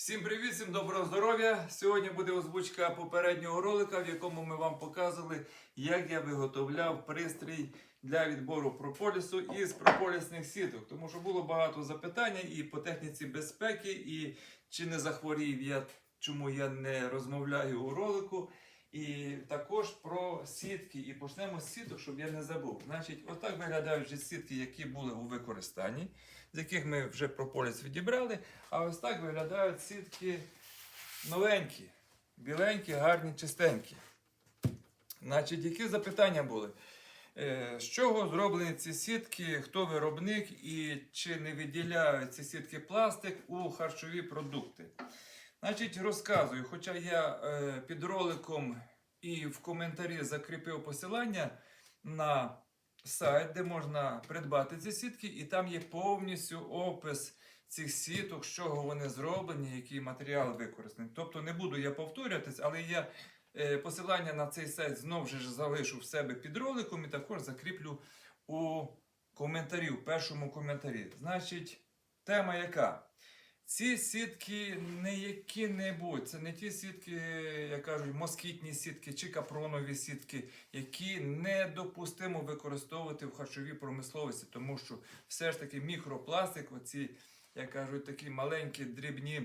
Всім привіт, всім доброго здоров'я! Сьогодні буде озвучка попереднього ролика, в якому ми вам показували, як я виготовляв пристрій для відбору прополісу із прополісних сіток. Тому що було багато запитань і по техніці безпеки, і чи не захворів я, чому я не розмовляю у ролику. І також про сітки. І почнемо з сіток, щоб я не забув. Значить, отак виглядають вже сітки, які були у використанні, з яких ми вже прополіс відібрали. А ось так виглядають сітки новенькі, біленькі, гарні, чистенькі. Значить, які запитання були? Е, З чого зроблені ці сітки, хто виробник і чи не виділяють ці сітки пластик у харчові продукти? Значить, розказую, хоча я е, під роликом і в коментарі закріпив посилання на сайт, де можна придбати ці сітки, і там є повністю опис цих сіток, з чого вони зроблені, який матеріал використаний. Тобто не буду я повторюватись, але я е, посилання на цей сайт знову ж залишу в себе під роликом і також закріплю у коментарі, в першому коментарі. Значить, тема яка? Ці сітки не які-небудь, це не ті сітки, як кажуть, москітні сітки чи капронові сітки, які недопустимо використовувати в харчовій промисловості, тому що все ж таки мікропластик, оці, як кажуть, такі маленькі дрібні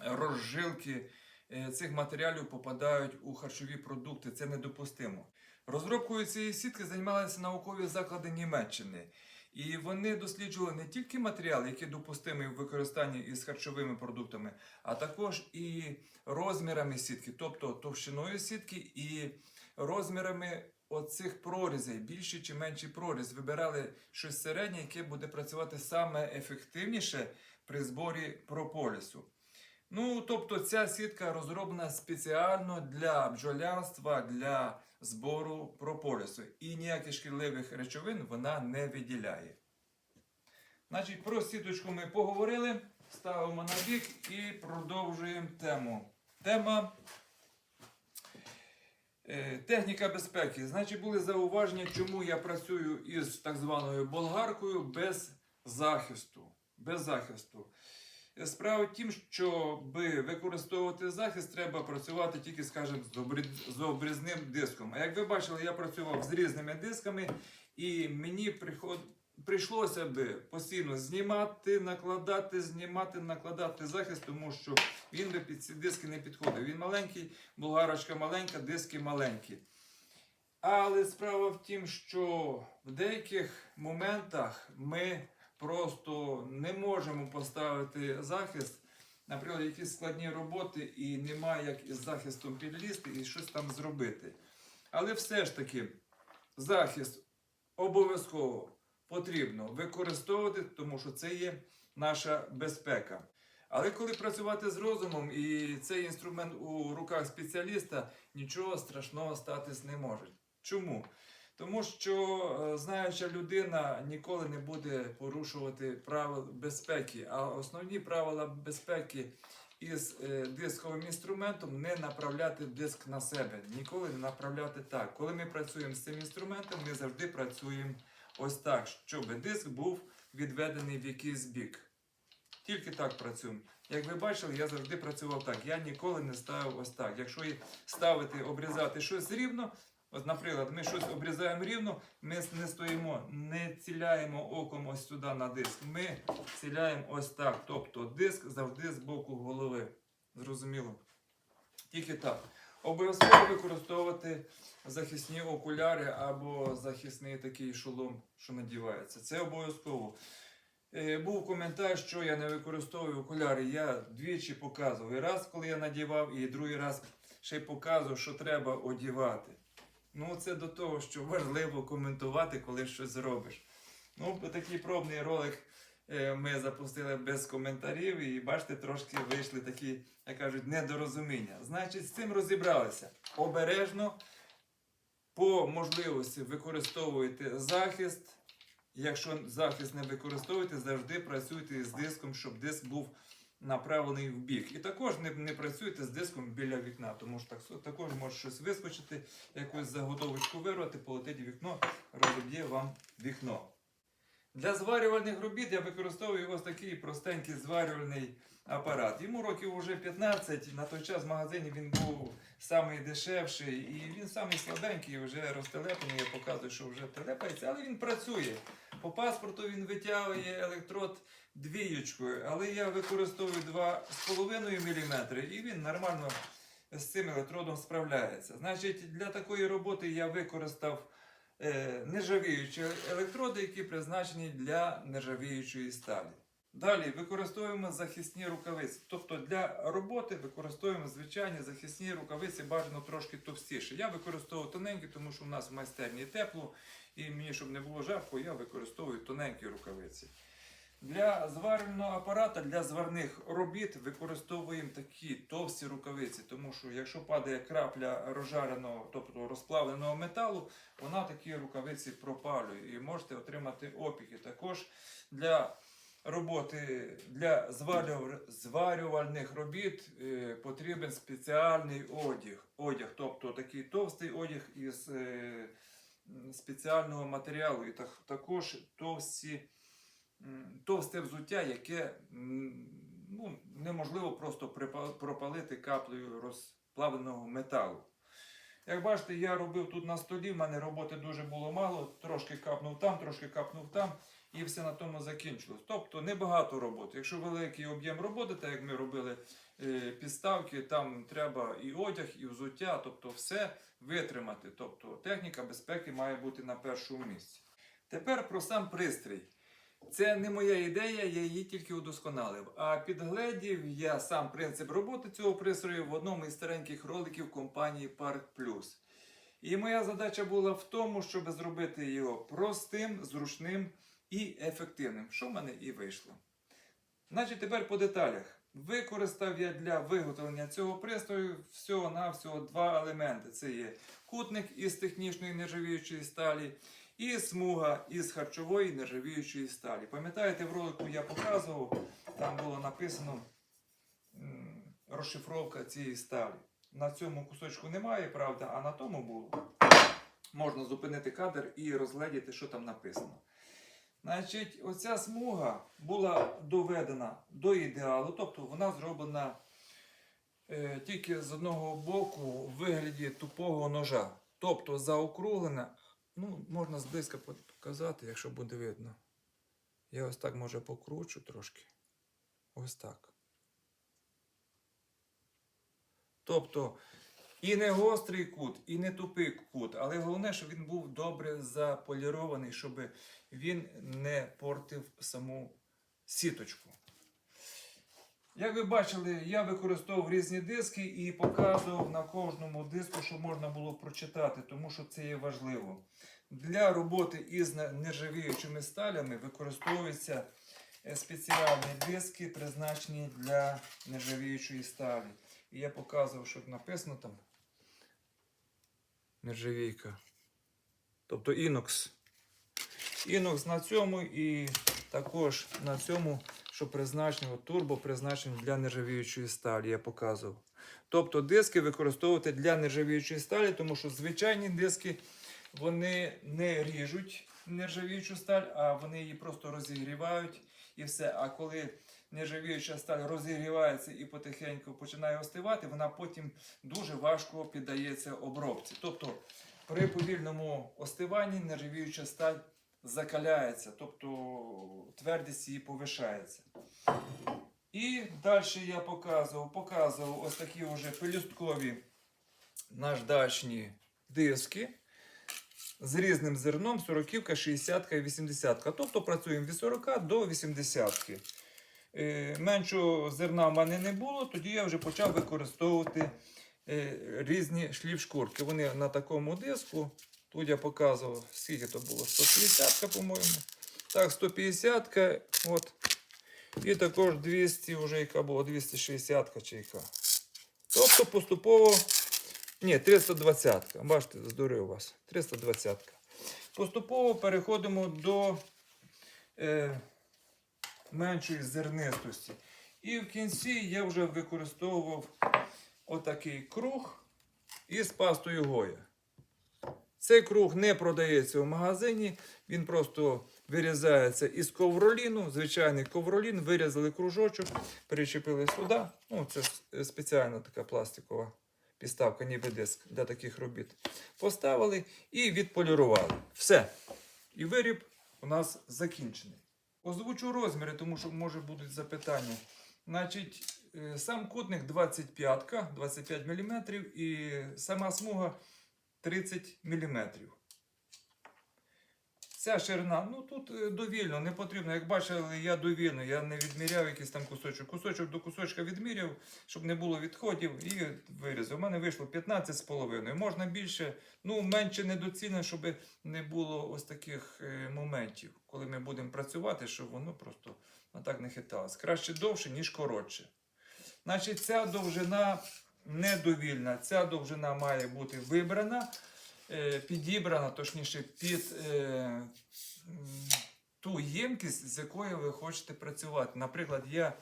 розжилки е, цих матеріалів попадають у харчові продукти. Це недопустимо. Розробкою цієї сітки займалися наукові заклади Німеччини. І вони досліджували не тільки матеріал, який допустимий в використанні із харчовими продуктами, а також і розмірами сітки, тобто товщиною сітки і розмірами оцих прорізей, більший чи менший проріз. Вибирали щось середнє, яке буде працювати саме ефективніше при зборі прополісу. Ну, тобто ця сітка розроблена спеціально для бджолярства, для збору прополісу. І ніяких шкідливих речовин вона не виділяє. Значить, про сіточку ми поговорили, ставимо на бік і продовжуємо тему. Тема е, техніка безпеки. Значить, були зауваження, чому я працюю із так званою болгаркою без захисту. Без захисту. Справа в тім, щоб використовувати захист, треба працювати тільки, скажімо, з обрі- з обрізним диском. А як ви бачили, я працював з різними дисками, і мені приход... прийшлося би постійно знімати, накладати, знімати, накладати захист, тому що він би під ці диски не підходив. Він маленький, болгарочка маленька, диски маленькі. Але справа в тім, що в деяких моментах ми просто не можемо поставити захист, наприклад, якісь складні роботи, і немає як із захистом підлізти і щось там зробити. Але все ж таки, захист обов'язково потрібно використовувати, тому що це є наша безпека. Але коли працювати з розумом і цей інструмент у руках спеціаліста, нічого страшного статись не може. Чому? Тому що е, знаюча людина ніколи не буде порушувати правил безпеки. А основні правила безпеки із е, дисковим інструментом не направляти диск на себе. Ніколи не направляти так. Коли ми працюємо з цим інструментом, ми завжди працюємо ось так, щоб диск був відведений в якийсь бік. Тільки так працюємо. Як ви бачили, я завжди працював так. Я ніколи не ставив ось так. Якщо ставити, обрізати щось рівно, От, наприклад, ми щось обрізаємо рівно, ми не стоїмо, не ціляємо оком ось сюди на диск. Ми ціляємо ось так. Тобто диск завжди з боку голови. Зрозуміло? Тільки так. Обов'язково використовувати захисні окуляри або захисний такий шолом, що надівається. Це обов'язково. Е, Був коментар, що я не використовую окуляри. Я двічі показував. І раз, коли я надівав, і другий раз ще й показував, що треба одівати. Ну, це до того, що важливо коментувати, коли щось зробиш. Ну, такий пробний ролик е, ми запустили без коментарів, і бачите, трошки вийшли такі, як кажуть, недорозуміння. Значить, з цим розібралися. Обережно, по можливості використовуйте захист. Якщо захист не використовуєте, завжди працюйте з диском, щоб диск був направлений в бік. І також не, не працюйте з диском біля вікна, тому що так, також може щось вискочити, якусь заготовочку вирвати, полетить вікно, розіб'є вам вікно. Для зварювальних робіт я використовую ось такий простенький зварювальний апарат. Йому років вже 15. На той час в магазині він був самий дешевший і він самий слабенький, вже розтелепаний. Я показую, що вже телепається, але він працює. По паспорту він витягує електрод двієчкою, але я використовую 2,5 мм і він нормально з цим електродом справляється. Значить, для такої роботи я використав е, нержавіючі електроди, які призначені для нержавіючої сталі. Далі використовуємо захисні рукавиці. Тобто для роботи використовуємо звичайні захисні рукавиці, бажано трошки товстіше. Я використовую тоненькі, тому що у нас в майстерні тепло, і мені, щоб не було жарко, я використовую тоненькі рукавиці. Для зварювального апарата, для зварних робіт використовуємо такі товсті рукавиці, тому що якщо падає крапля розжареного, тобто розплавленого металу, вона такі рукавиці пропалює і можете отримати опіки. Також для роботи для зварювальних робіт е, потрібен спеціальний одяг. одяг, тобто такий товстий одяг із е, спеціального матеріалу, і також товсті товсте взуття, яке ну, неможливо просто пропалити каплею розплавленого металу. Як бачите, я робив тут на столі, в мене роботи дуже було мало, трошки капнув там, трошки капнув там, і все на тому закінчилось. Тобто небагато роботи. Якщо великий об'єм роботи, так як ми робили підставки, там треба і одяг, і взуття, тобто все витримати. Тобто техніка безпеки має бути на першому місці. Тепер про сам пристрій. Це не моя ідея, я її тільки удосконалив. А підгледів я сам принцип роботи цього пристрою в одному із стареньких роликів компанії Park Plus. І моя задача була в тому, щоб зробити його простим, зручним і ефективним, що в мене і вийшло. Значить, тепер по деталях. Використав я для виготовлення цього пристрою всього-навсього два елементи: це є кутник із технічної нержавіючої сталі і смуга із харчової нержавіючої сталі. Пам'ятаєте, в ролику я показував, там було написано розшифровка цієї сталі. На цьому кусочку немає, правда, а на тому було. Можна зупинити кадр і розгледіти, що там написано. Значить, оця смуга була доведена до ідеалу, тобто вона зроблена е, тільки з одного боку в вигляді тупого ножа. Тобто заокруглена, ну, можна зблизька показати, якщо буде видно. Я ось так може покручу трошки. Ось так. Тобто і не гострий кут, і не тупий кут, але головне, щоб він був добре заполірований, щоб він не портив саму сіточку. Як ви бачили, я використовував різні диски і показував на кожному диску, що можна було прочитати, тому що це є важливо. Для роботи із нержавіючими сталями використовуються е, спеціальні диски, призначені для нержавіючої сталі. І я показував, що написано там нержавійка. Тобто інокс. Інокс на цьому і також на цьому, що призначено турбо, призначено для нержавіючої сталі, я показував. Тобто диски використовувати для нержавіючої сталі, тому що звичайні диски вони не ріжуть нержавіючу сталь, а вони її просто розігрівають і все. А коли нержавіюча сталь розігрівається і потихеньку починає остивати, вона потім дуже важко піддається обробці. Тобто при повільному остиванні нержавіюча сталь закаляється, тобто твердість її повишається. І далі я показував, показував ось такі вже пелюсткові наждачні диски з різним зерном 40, 60 і 80. Тобто працюємо від 40 до 80. Е, Меншого зерна в мене не було, тоді я вже почав використовувати е, різні шліфшкурки. Вони на такому диску. Тут я показував, скільки то було? 150, по-моєму. Так, 150, от. І також 200, вже яка була 260 чи яка. Тобто поступово. Ні, 320. Бачите, здурив вас. 320. Поступово переходимо до е, меншої зернистості. І в кінці я вже використовував отакий круг із пастою Гоя. Цей круг не продається в магазині, він просто вирізається із ковроліну, звичайний ковролін, вирізали кружочок, перечепили сюди. Ну, це спеціальна така пластикова підставка, ніби диск для таких робіт. Поставили і відполірували. Все. І виріб у нас закінчений. Озвучу розміри, тому що може будуть запитання. Значить, е, сам кутник 25, 25 мм і сама смуга 30 мм. Ця ширина, ну тут е, довільно, не потрібно. Як бачили, я довільно, я не відміряв якийсь там кусочок. Кусочок до кусочка відміряв, щоб не було відходів, і вирізав. У мене вийшло 15,5. Можна більше, ну менше недоцільно, щоб не було ось таких е, моментів, коли ми будемо працювати, щоб воно просто так не хиталось. Краще довше, ніж коротше. Значить, ця довжина недовільна, ця довжина має бути вибрана, підібрана, точніше, під е, ту ємкість, з якою ви хочете працювати. Наприклад, я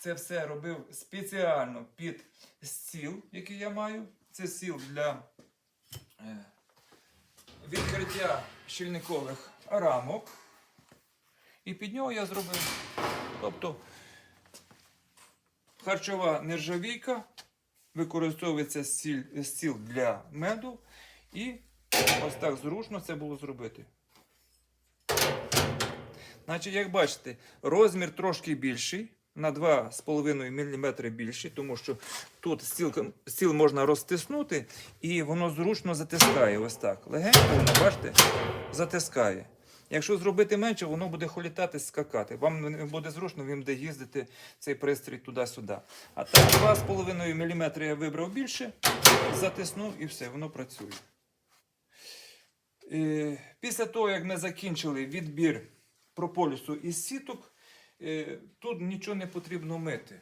це все робив спеціально під стіл, який я маю. Це стіл для е, відкриття щільникових рамок. І під нього я зробив. Тобто харчова нержавійка, використовується стіл для меду. І ось так зручно це було зробити. Значить, як бачите, розмір трошки більший, на 2,5 мм більший, тому що тут стіл, стіл можна розтиснути і воно зручно затискає. Ось так. Легенько воно, бачите, затискає. Якщо зробити менше, воно буде холітати, скакати. Вам не буде зручно, він буде їздити цей пристрій туди-сюди. А так 2,5 мм я вибрав більше, затиснув і все, воно працює. Е, Після того, як ми закінчили відбір прополісу із сіток, е, тут нічого не потрібно мити.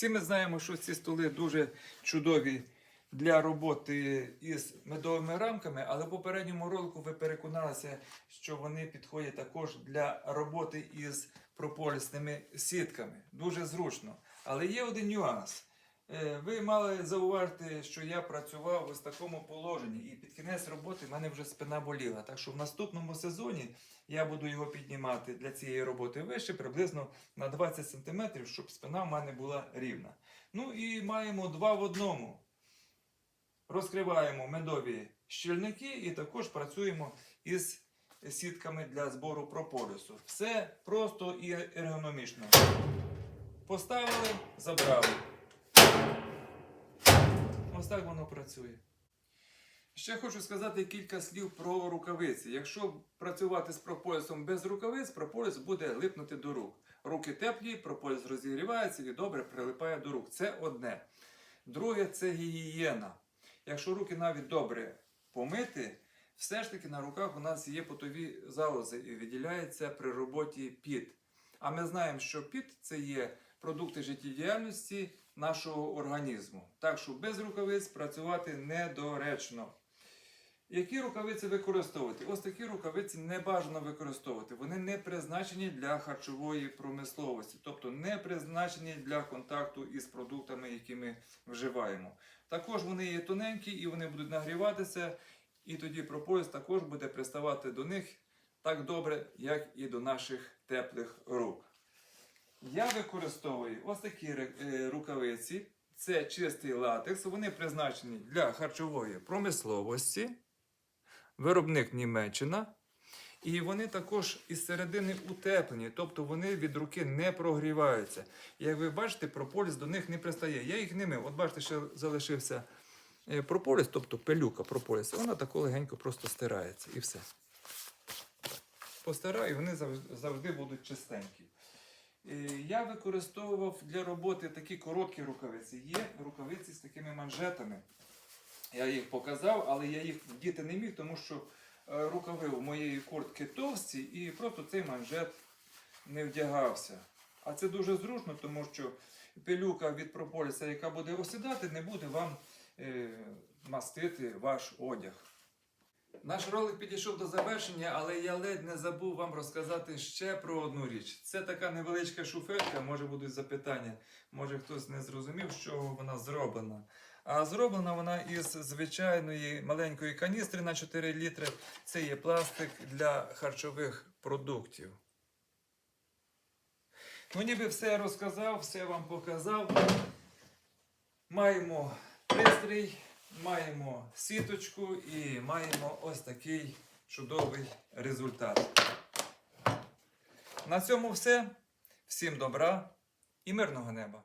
Всі ми знаємо, що ці столи дуже чудові для роботи із медовими рамками, але в попередньому ролику ви переконалися, що вони підходять також для роботи із прополісними сітками. Дуже зручно. Але є один нюанс. Е, Ви мали зауважити, що я працював ось в такому положенні, і під кінець роботи в мене вже спина боліла. Так що в наступному сезоні я буду його піднімати для цієї роботи вище, приблизно на 20 см, щоб спина в мене була рівна. Ну і маємо два в одному. Розкриваємо медові щільники і також працюємо із сітками для збору прополісу. Все просто і ергономічно. Поставили, забрали. Ось так воно працює. Ще хочу сказати кілька слів про рукавиці. Якщо працювати з прополісом без рукавиць, прополіс буде липнути до рук. Руки теплі, прополіс розігрівається і добре прилипає до рук. Це одне. Друге це гігієна. Якщо руки навіть добре помити, все ж таки на руках у нас є потові залози і виділяється при роботі піт. А ми знаємо, що піт це є продукти життєдіяльності нашого організму. Так що без рукавиць працювати недоречно. Які рукавиці використовувати? Ось такі рукавиці не бажано використовувати. Вони не призначені для харчової промисловості, тобто не призначені для контакту із продуктами, які ми вживаємо. Також вони є тоненькі і вони будуть нагріватися, і тоді прополіс також буде приставати до них так добре, як і до наших теплих рук. Я використовую ось такі е, рукавиці. Це чистий латекс. Вони призначені для харчової промисловості. Виробник Німеччина. І вони також із середини утеплені, тобто вони від руки не прогріваються. Як ви бачите, прополіс до них не пристає. Я їх не мив. От бачите, ще залишився е, прополіс, тобто пилюка прополісу. Вона тако легенько просто стирається і все. Постираю, і вони завжди будуть чистенькі. Е, Я використовував для роботи такі короткі рукавиці. Є рукавиці з такими манжетами. Я їх показав, але я їх вдіти не міг, тому що е, рукави у моєї куртки товсті і просто цей манжет не вдягався. А це дуже зручно, тому що пилюка від прополіса, яка буде осідати, не буде вам е, мастити ваш одяг. Наш ролик підійшов до завершення, але я ледь не забув вам розказати ще про одну річ. Це така невеличка шуфетка, може будуть запитання, може хтось не зрозумів, з чого вона зроблена. А зроблена вона із звичайної маленької каністри на 4 літри. Це є пластик для харчових продуктів. Ну, ніби все розказав, все вам показав. Маємо пристрій, маємо сіточку і маємо ось такий чудовий результат. На цьому все. Всім добра і мирного неба!